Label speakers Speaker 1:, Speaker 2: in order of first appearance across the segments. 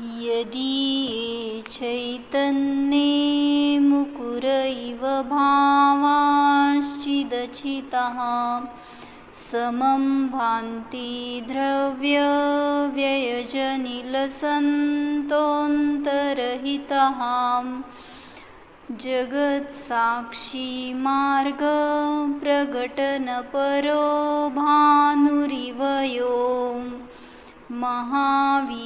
Speaker 1: यदि चैतन्ये मुकुर इव भावाश्चिदचितः समं भान्ति द्रव्यव्ययजनिलसन्तोऽन्तरहितः जगत्साक्षी मार्गप्रकटनपरो भानुरिव यो महावीरस्वामी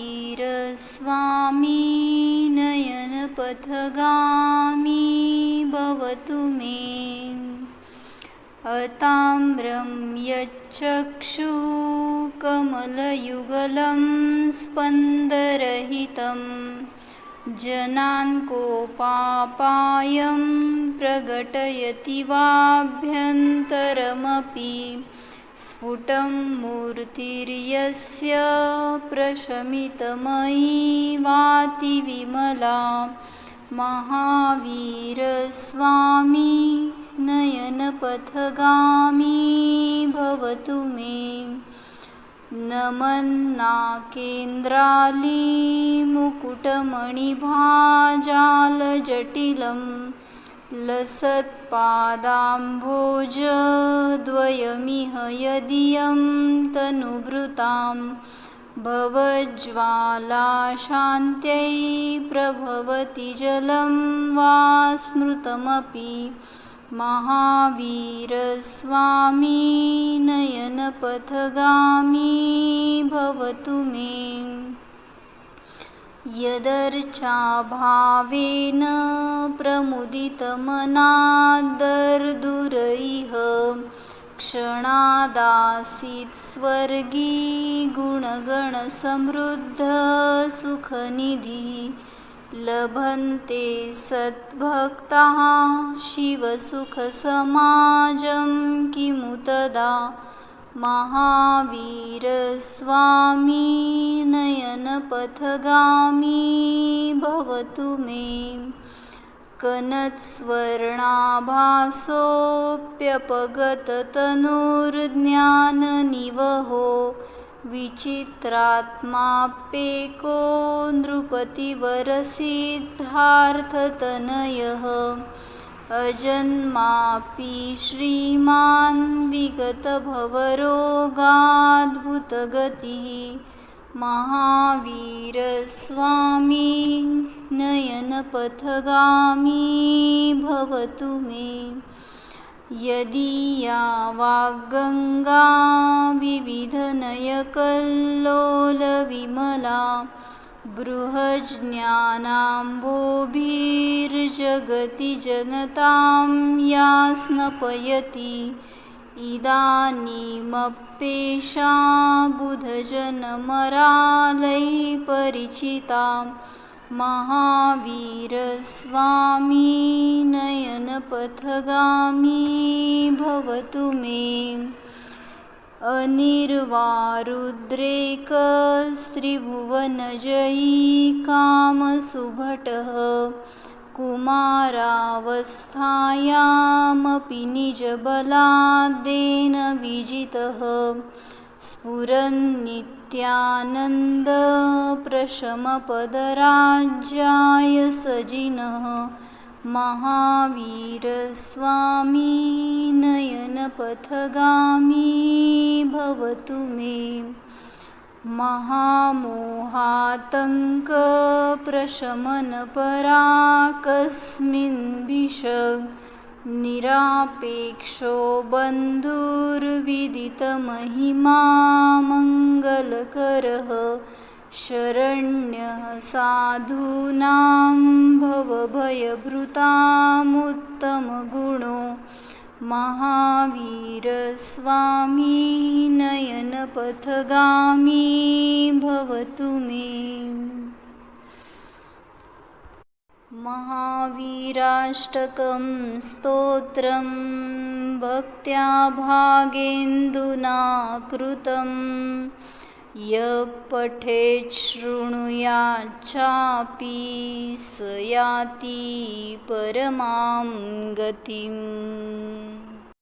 Speaker 1: नयनपथगामी भवतु मे। अताम्रं यच्चक्षुः कमलयुगलं स्पन्दरहितं जनान् कोपापायं प्रकटयति वाभ्यन्तरमपि स्फुटं मूर्तिर्यस्य प्रशमितमयी वातिविमला महावीरस्वामी नयनपथगामी भवतु मे। नमन्नाकेन्द्राली मुकुटमणिभाजालजटिलम्। लसत्पादाम्भोजद्वयमिह यदीयं तनुभृतां भवज्ज्वालाशान्त्यै प्रभवति जलं वा स्मृतमपि महावीरस्वामी नयनपथगामी भवतु मे यदर्चा यदर्चाभावेन प्रमुदितमनादर्दुरैः क्षणादासीत् स्वर्गी गुणगणसमृद्धसुखनिधिः लभन्ते सद्भक्ताः शिवसुखसमाजं किमु तदा महावीरस्वामी नयनपथगामी भवतु मे। कनत्स्वर्णाभासोऽप्यपगततनुर्ज्ञाननिवहो। विचित्रात्माप्येको नृपतिवरसिद्धार्थतनयः अजन्मापि श्रीमान् विगतभवरोगाद्भुतगतिः। महावीरस्वामी नयनपथगामी भवतु मे। यदीया वाग्गङ्गा विविधनयकल्लोलविमला बृहज्ज्ञानाम्भोभिर्जगति जनतां या स्नपयति इदानीमप्येषा बुधजनमरालैः परिचिता। महावीरस्वामी नयनपथगामी भवतु मे। अनिर्वारुद्रेकस्त्रिभुवनजयी कामसुभटः कुमारावस्थायामपि निजबलाद्येन विजितः। स्फुरन्नित्यानन्दप्रशमपदराज्याय सजिनः। महावीरस्वामी नयनपथगामी भवतु मे महामोहातङ्कप्रशमनपराकस्मिन्विषग् निरापेक्षो बन्धुर्विदितमहिमा मङ्गलकरः शरण्यः साधूनां भवभयभृतामुत्तमगुणो महावीरस्वामी पथगामी भवतु मे। महावीराष्टकं स्तोत्रं भक्त्या भागेन्दुना कृतं यः पठेच्छृणुयाच्चापि स याति परमां गतिम्।